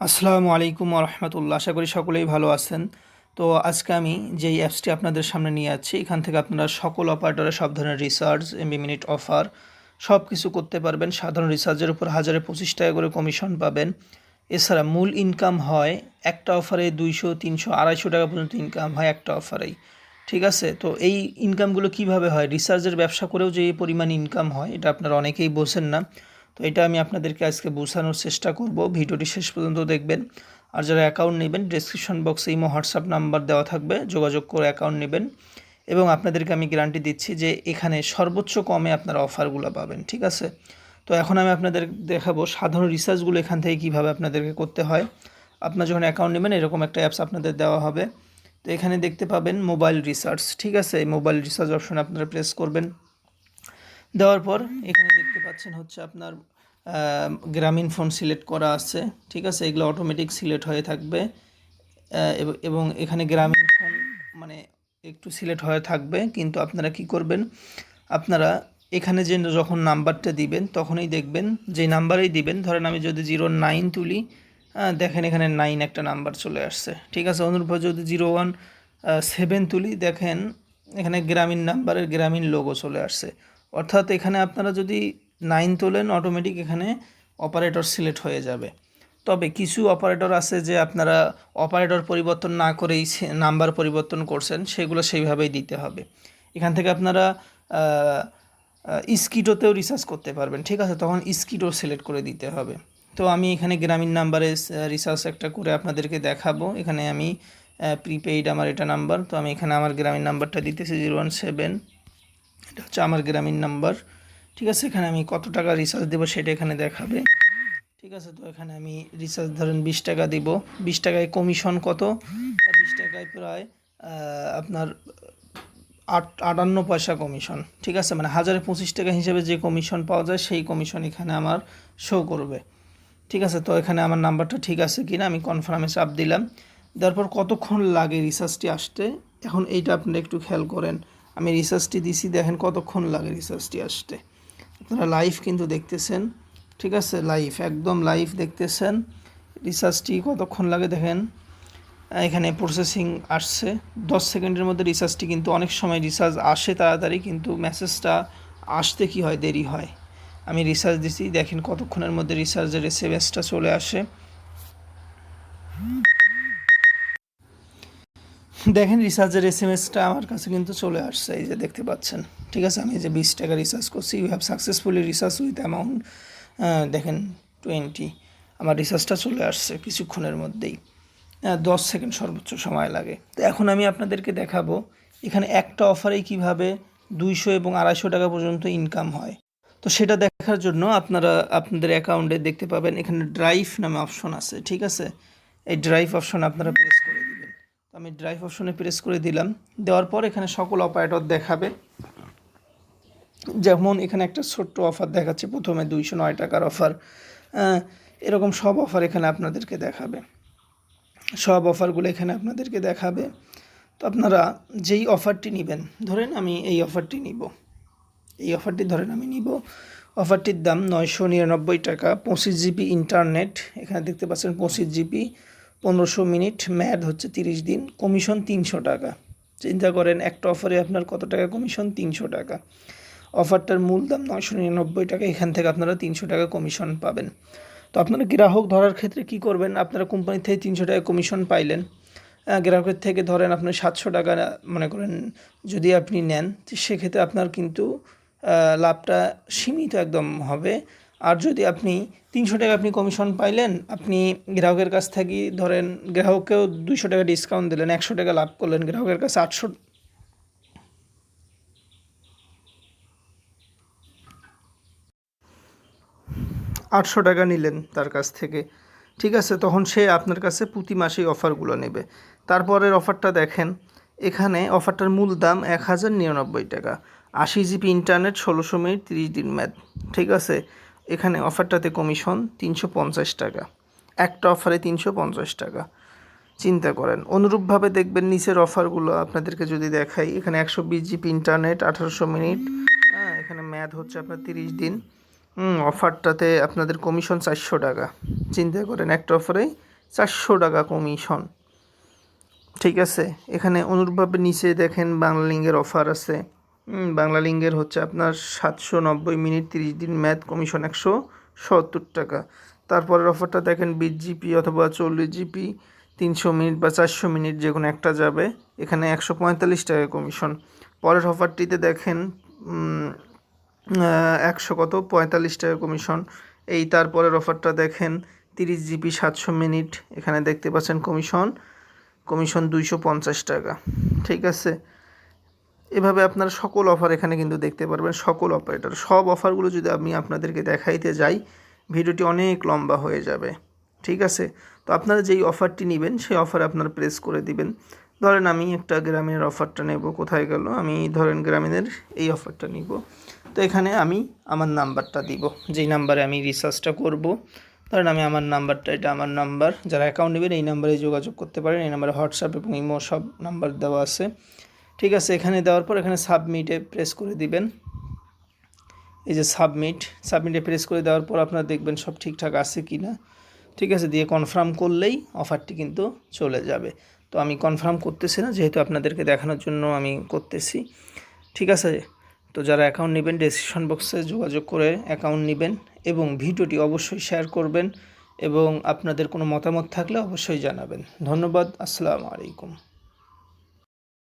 আসসালামু আলাইকুম রহমতুল্লাহ। আশা করি সকলেই ভালো আছেন। তো আজকে আমি যেই অ্যাপসটি আপনাদের সামনে নিয়ে যাচ্ছি, এখান থেকে আপনারা সকল অপারেটরে সব ধরনের রিসার্চ এমবি মিনিট অফার সব কিছু করতে পারবেন। সাধারণ রিসার্চের উপর হাজারে পঁচিশ টাকা করে কমিশন পাবেন। এছাড়া মূল ইনকাম হয় একটা অফারে দুইশো, তিনশো, আড়াইশো টাকা পর্যন্ত ইনকাম হয় একটা অফারেই। ঠিক আছে? তো এই ইনকামগুলো কীভাবে হয়? রিসার্চের ব্যবসা করেও যে পরিমাণ ইনকাম হয়, এটা আপনারা অনেকেই বোঝেন না। তো এটা আমি আপনাদেরকে আজকে বোঝানোর চেষ্টা করব। ভিডিওটি শেষ পর্যন্ত দেখবেন। আর যারা অ্যাকাউন্ট নেবেন ডিসক্রিপশন বক্সে ইমো হোয়াটসঅ্যাপ নাম্বার দেওয়া থাকবে। যোগাযোগ করে অ্যাকাউন্ট নেবেন। এবং আপনাদেরকে আমি গ্যারান্টি দিচ্ছি যে এখানে সর্বোচ্চ কমে আপনারা অফারগুলো পাবেন, ঠিক আছে? তো এখন আমি আপনাদের দেখাবো সাধারণ রিসার্চগুলো এখান থেকে কীভাবে আপনাদেরকে করতে হয়। আপনার যখন অ্যাকাউন্ট নেবেন, এরকম একটা অ্যাপস আপনাদের দেওয়া হবে। তো এখানে দেখতে পাবেন মোবাইল রিসার্চ ঠিক আছে? মোবাইল রিসার্চ অপশন আপনারা প্রেস করবেন। দেওয়ার পর এখানে দেখতে পাচ্ছেন হচ্ছে আপনার গ্রামীণ ফোন সিলেক্ট করা আছে, ঠিক আছে? এগুলো অটোমেটিক সিলেক্ট হয়ে থাকবে এবং এখানে গ্রামীণ ফোন মানে একটু সিলেক্ট হয়ে থাকবে, কিন্তু আপনারা কি করবেন? আপনারা এখানে যে যখন নাম্বারটা দিবেন, তখনই দেখবেন, যে নাম্বারেই দিবেন, ধরেন আমি যদি জিরো নাইন তুলি দেখেন এখানে নাইন একটা নাম্বার চলে আসছে, ঠিক আছে? অনুরূপভাবে যদি জিরো ওয়ান সেভেন তুলি, দেখেন এখানে গ্রামীণ নাম্বারের গ্রামীণ লোগো চলে আসছে। অর্থাৎ এখানে আপনারা যদি নাইন তোলেন অটোমেটিক এখানে অপারেটর সিলেক্ট হয়ে যাবে। তবে কিছু অপারেটর আছে যে আপনারা অপারেটর পরিবর্তন না করেই নাম্বার পরিবর্তন করছেন, সেগুলো সেইভাবেই দিতে হবে। এখান থেকে আপনারা স্কিটোতেও রিসার্চ করতে পারবেন, ঠিক আছে? তখন স্কিটো সিলেক্ট করে দিতে হবে। তো আমি এখানে গ্রামীণ নাম্বারে রিসার্চ একটা করে আপনাদেরকে দেখাবো। এখানে আমি প্রিপেইড আমার এটা নাম্বার তো আমি এখানে আমার গ্রামীণ নাম্বারটা দিতেছি জিরো ওয়ান সেভেন এটা হচ্ছে আমার গ্রামীণ নাম্বার। ঠিক আছে, এখানে আমি কত টাকা রিচার্জ দেবো সেটা এখানে দেখাবে। ঠিক আছে, তো এখানে আমি রিচার্জ ধরেন বিশ টাকা দিব। বিশ টাকায় কমিশন কত? বিশ টাকায় প্রায় আপনার আট, আটান্ন পয়সা কমিশন ঠিক আছে মানে হাজারে পঁচিশ টাকা হিসেবে যে কমিশন পাওয়া যায়, সেই কমিশন এখানে আমার শো করবে। ঠিক আছে, তো এখানে আমার নাম্বারটা ঠিক আছে কি না আমি কনফার্মে চাপ দিলাম। দেওয়ার পর কতক্ষণ লাগে রিসার্চটি আসতে? এখন এইটা আপনারা একটু খেয়াল করেন। আমি রিসার্চটি দিছি, দেখেন কতক্ষণ লাগে রিসার্চটি আসতে। আপনারা লাইভ কিন্তু দেখতেছেন, ঠিক আছে? লাইভ একদম লাইভ দেখতেছেন। রিসার্চটি কতক্ষণ লাগে দেখেন? এখানে প্রসেসিং আসছে। দশ সেকেন্ডের মধ্যে রিসার্চটি কিন্তু অনেক সময় রিসার্চ আসে তাড়াতাড়ি, কিন্তু মেসেজটা আসতে কি হয়? দেরি হয়। আমি রিসার্চ দিছি, দেখেন কতক্ষণের মধ্যে রিসার্চের এসএমএসটা চলে আসে। দেখেন রিসার্চের এসটা আমার কাছে কিন্তু চলে আসছে, এই যে দেখতে পাচ্ছেন। ঠিক আছে, আমি যে বিশ টাকা রিসার্চ করছি you have successfully recharge with amount দেখেন টোয়েন্টি আমার রিসার্চটা চলে আসছে কিছুক্ষণের মধ্যেই। দশ সেকেন্ড সর্বোচ্চ সময় লাগে। তো এখন আমি আপনাদেরকে দেখাবো, এখানে একটা অফারেই কীভাবে দুইশো এবং আড়াইশো টাকা পর্যন্ত ইনকাম হয়। তো সেটা দেখার জন্য আপনারা, আপনাদের অ্যাকাউন্টে দেখতে পাবেন, এখানে ড্রাইভ নামে অপশন আছে, ঠিক আছে? এই ড্রাইভ অপশন আপনারা প্রেস করে দিবেন। আমি ড্রাইভ অপশনে প্রেস করে দিলাম। দেওয়ার পর এখানে সকল অপারেটর দেখাবে। যেমন এখানে একটা ছোট্ট অফার দেখাচ্ছে, প্রথমে দুইশো নয় টাকার অফার এরকম সব অফার এখানে আপনাদেরকে দেখাবে। সব অফারগুলো এখানে আপনাদেরকে দেখাবে। তো আপনারা যেই অফারটি নেবেন, ধরেন আমি এই অফারটি নিব। এই অফারটি ধরেন আমি নিব। অফারটির দাম নয়শো নিরানব্বই টাকা। পঁচিশ জিবি ইন্টারনেট এখানে দেখতে পাচ্ছেন পঁচিশ জিবি পনেরোশো মিনিট ম্যাড হচ্ছে তিরিশ দিন, কমিশন তিনশো টাকা। চিন্তা করেন, একটা অফারে আপনার কত টাকা কমিশন? তিনশো টাকা। অফারটার মূল দাম নয়শো নিরানব্বই টাকা, এখান থেকে আপনারা তিনশো টাকা কমিশন পাবেন। তো আপনারা গ্রাহক ধরার ক্ষেত্রে কি করবেন? আপনারা কোম্পানি থেকে তিনশো টাকা কমিশন পাইলেন। গ্রাহকের থেকে ধরেন আপনি সাতশো টাকা মনে করেন, যদি আপনি নেন সেক্ষেত্রে আপনার কিন্তু লাভটা সীমিত একদম হবে। আর যদি আপনি তিনশো টাকা আপনি কমিশন পাইলেন, আপনি গ্রাহকের কাছ থেকে ধরেন গ্রাহককেও দুইশো টাকা ডিসকাউন্ট দিলেন, একশো টাকা লাভ করলেন, গ্রাহকের কাছে আটশো আটশো টাকা নিলেন তার কাছ থেকে। ঠিক আছে, তখন সে আপনার কাছে প্রতি মাসে অফারগুলো নেবে। তারপরের অফারটা দেখেন, এখানে অফারটার মূল দাম এক হাজার নিরানব্বই টাকা। আশি জিবি ইন্টারনেট ষোলোশো মিনিট, তিরিশ দিন ম্যাথ ঠিক আছে এখানে অফারটাতে কমিশন তিনশো পঞ্চাশ টাকা। একটা অফারে তিনশো পঞ্চাশ টাকা। চিন্তা করেন, অনুরূপভাবে দেখবেন নিচের অফারগুলো আপনাদেরকে যদি দেখাই, এখানে একশো বিশ জিবি ইন্টারনেট আঠারোশো মিনিট হ্যাঁ এখানে ম্যাথ হচ্ছে আপনার তিরিশ দিন। অফারটাতে আপনাদের কমিশন চারশো টাকা। চিন্তা করেন, একটা অফারে চারশো টাকা কমিশন। ঠিক আছে? এখানে অনুরূপভাবে নিচে দেখেন বাংলা লিঙ্গের অফার আছে। বাংলা লিঙ্গের হচ্ছে আপনার সাতশো নব্বই মিনিট তিরিশ দিন ম্যাথ কমিশন একশো সত্তর টাকা। তারপরের অফারটা দেখেন বিশ জিপি অথবা চল্লিশ জিপি, তিনশো মিনিট বা চারশো মিনিট যে কোনো একটা যাবে, এখানে একশো পঁয়তাল্লিশ টাকা কমিশন। পরের অফারটিতে দেখেন একশো কত? পঁয়তাল্লিশ টাকা কমিশন। এই তারপরের অফারটা দেখেন, তিরিশ জিবি সাতশো মিনিট, এখানে দেখতে পাচ্ছেন কমিশন কমিশন দুইশো পঞ্চাশ টাকা। ঠিক আছে? এভাবে আপনারা সকল অফার এখানে কিন্তু দেখতে পারবেন, সকল অপারেটর সব অফারগুলো যদি আমি আপনাদেরকে দেখাইতে যাই, ভিডিওটি অনেক লম্বা হয়ে যাবে, ঠিক আছে? তো আপনারা যেই অফারটি নেবেন, সেই অফার আপনারা প্রেস করে দিবেন। ধরেন আমি একটা গ্রামীণের অফারটা নেব, কোথায় গেল? আমি ধরেন গ্রামীণের এই অফারটা নিব। তো এখানে আমি আমার নাম্বারটা দিব। যেই নাম্বারে আমি রিসার্চটা করব, ধরেন আমি আমার নাম্বারটা এটা আমার নাম্বার যারা অ্যাকাউন্ট নেবেন, এই নাম্বারে যোগাযোগ করতে পারেন। এই নাম্বারে হোয়াটসঅ্যাপ এবং ইমো সব নাম্বার দেওয়া আছে। ঠিক আছে, এখানে দেওয়ার পর এখানে সাবমিটে প্রেস করে দিবেন। এই যে সাবমিট সাবমিটে প্রেস করে দেওয়ার পর আপনারা দেখবেন সব ঠিকঠাক আছে কি না ঠিক আছে, দিয়ে কনফার্ম করলেই অফারটি কিন্তু চলে যাবে। তো আমি কনফার্ম করতেছি না, যেহেতু আপনাদেরকে দেখানোর জন্য আমি করতেছি। ঠিক আছে, তো যারা অ্যাকাউন্ট নেবেন ডেসক্রিপশন বক্সে যোগাযোগ করে অ্যাকাউন্ট নেবেন এবং ভিডিওটি অবশ্যই শেয়ার করবেন এবং আপনাদের কোনো মতামত থাকলে অবশ্যই জানাবেন। ধন্যবাদ, আসসালামু আলাইকুম।